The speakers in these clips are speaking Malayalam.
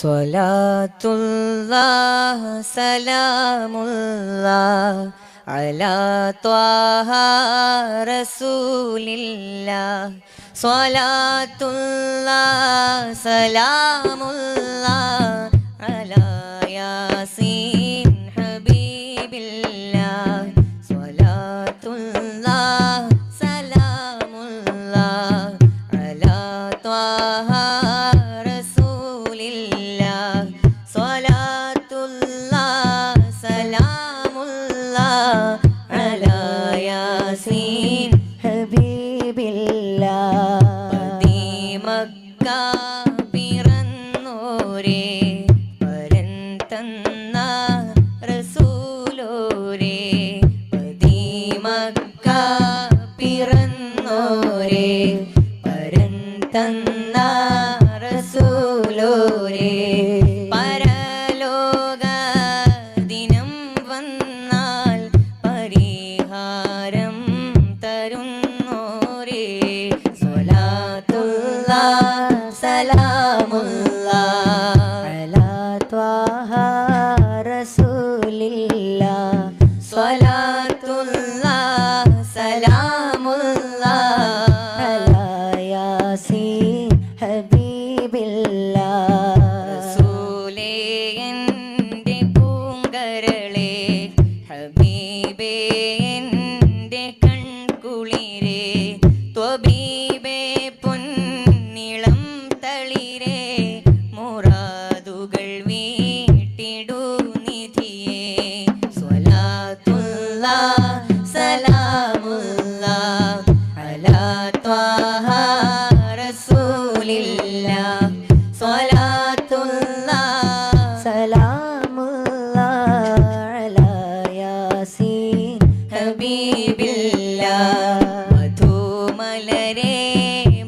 സ്വലാത്തുല്ലാഹ് സലാമുല്ലാഹ് അലാ ത്വാഹ റസൂലില്ലാഹ് സ്വലാത്തുല്ലാഹ് तन्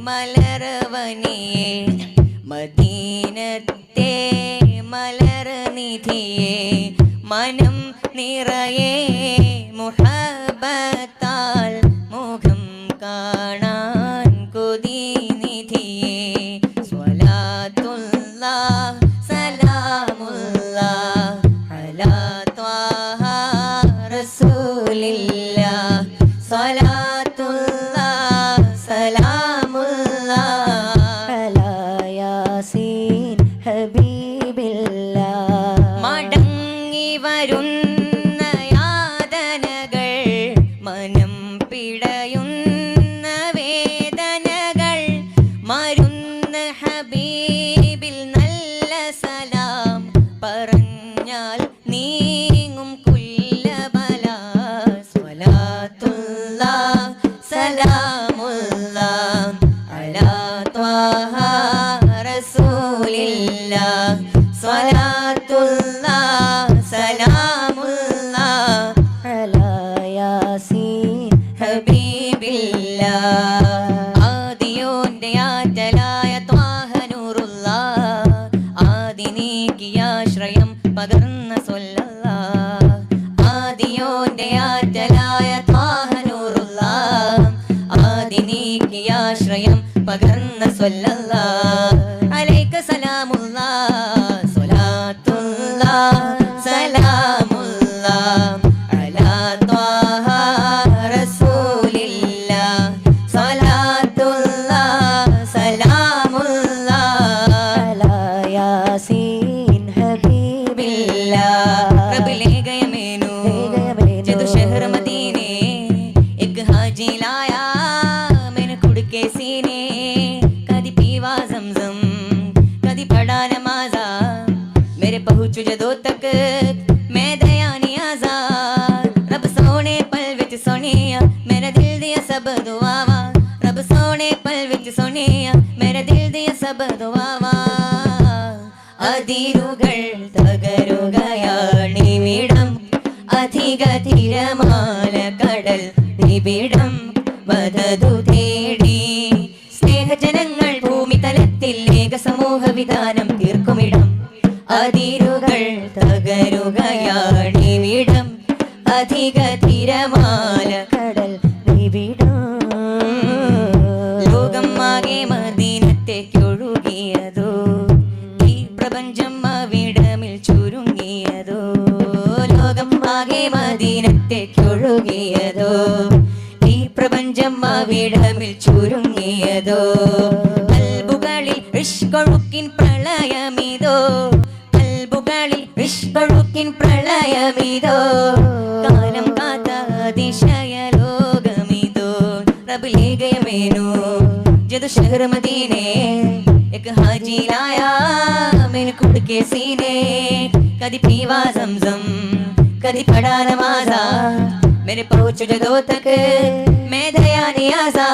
മലർവനിയെ മദീനത്തെ മലർനിധിയെ മനം നിറയെ മുഹബത്താൽ മുഖം കാണാൻ കൊതി നിധിയെ സ്വലാത്തുള്ള വരുന്ന love. सब दुआवा रब सोने पल विच सोने मेरे दिल दिया सब दुआवा അതിരുകൾ തകരുകയാണിവിടം അധികതിരമാല കടൽ നിബിടം വധതു തേടി. സ്നേഹജനങ്ങൾ ഭൂമി തലത്തിൽ ഏക സമൂഹ വിധാനം തീർക്കുമിടം അതിരുകൾ തകരുകയാണിവിടം അധിക ചുരുങ്ങിയതോ? ഈ പ്രപഞ്ചം അവിടമിൽ ചുരുങ്ങിയതോ? ലോകം ആകെ മദീനത്തേക്കൊഴുകിയതോ ഈ പ്രപഞ്ചം അവിടമിൽ ചുരുങ്ങിയതോ? കൽബുകളിൽ ഋഷ്കൊഴുക്കിൻ പ്രളയമിതോ? കൽബുകളിൽ ഋഷ്കൊഴുക്കിൻ പ്രളയമിതോ? കാലം കാത്ത അതിശയ ലോകമിതോ? റബിലേഖയമേനോ ജതു ശഹർ മദീനേ एक हाजी लाया मेरे कुट के सीने। कदी पीवा जमजम, कदी पड़ा नमाजा। मेरे पहुँच जदों तक, मैं दया नहीं आजा।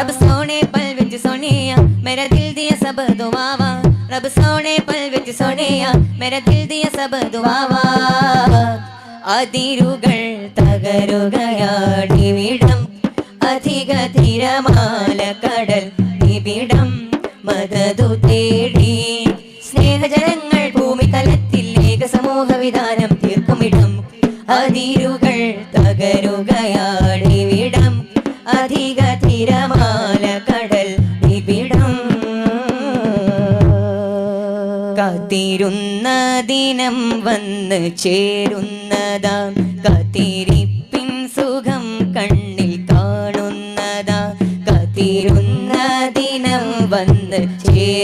रब सोने पल विच सोनिया, मेरा दिल दिया सब दुआवा। रब सोने पल विच सोनिया, मेरा दिल दिया सब दुआवा। आदि रुगण तगर அதிருகள் अधिक அதிக माल कड़ल நிபிடம் മദതു തേടി സ്നേഹജനങ്ങൾ ഭൂമി തലത്തിൽ ഏക സമൂഹ വിധാനം തീർക്കുമിടം. അതിരുകൾ തകരുകയാടിവിടം അധിക തിരമാല കടൽ നിബിടം. കാത്തിരുന്ന ദിനം വന്ന് ചേരുന്നതാം. കാത്തിരിപ്പിൻ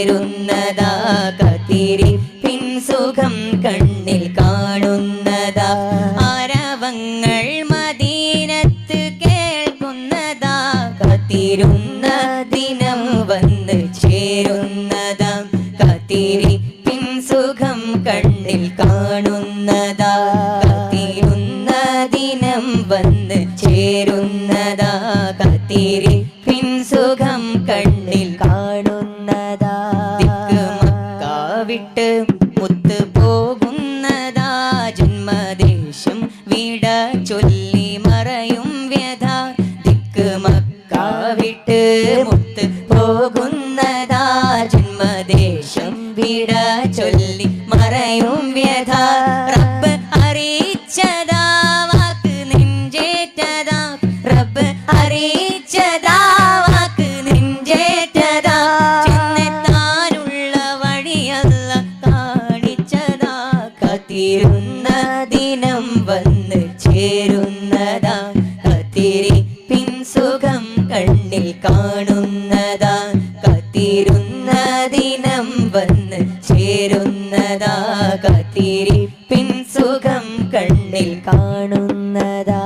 ചേരുന്നതാ പിൻ സുഖം കണ്ണിൽ കാണുന്നതാ. ആരവങ്ങൾ മദീനത്ത് കേൾക്കുന്നതാ കത്തിരുന്ന ദിനം വന്ന് ചേരുന്നതാ. കാത്തിരിപ്പിൻ സുഖം കണ്ണിൽ കാണുന്നതാ കത്തിരുന്ന ദിനം വന്ന് விட்டு ചേരുന്നതാ കാത്തിരി പിൻ സുഖം കണ്ണിൽ കാണുന്നതാ.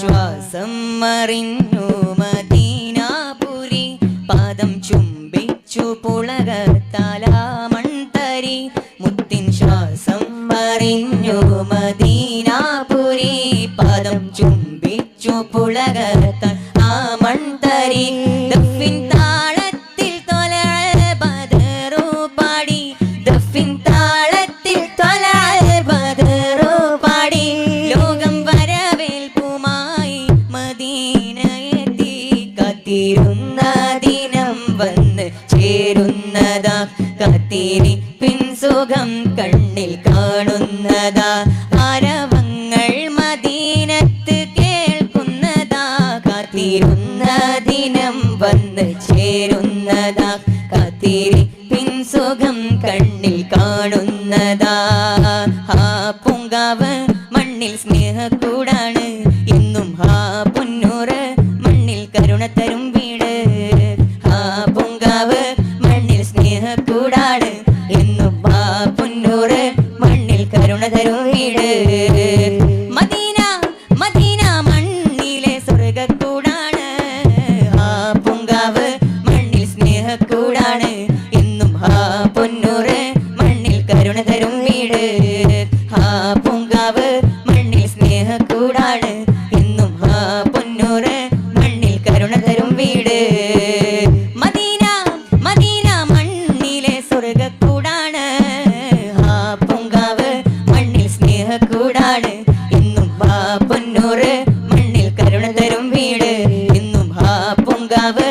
ശ്വാസം മറിഞ്ഞു മദീനാപുരി. പാദം ചുംബിച്ചു പുളകത്താലാമൺതരി മുത്തിൻ ശ്വാസം മറിഞ്ഞു മദീനാപുരി. പാദം ചുംബിച്ചു പുളകത്താൽ മദീനയെത്തി കത്തിരുന്ന ദിനം വന്ന് ചേരുന്നതാ. കത്തിരി പിൻ സുഖം കണ്ണിൽ കാണുന്നതാ. ആരവങ്ങൾ മദീനത്ത് കേൾക്കുന്നതാ. കത്തിരുന്ന ദിനം വന്ന് ചേരുന്നതാ. കത്തിരി പിൻ സുഖം കണ്ണിൽ കാണുന്നതാ. ആ പൂങ്കാവ് മണ്ണിൽ സ്നേഹക്കൂടാണ്. മണ്ണിൽ Cabe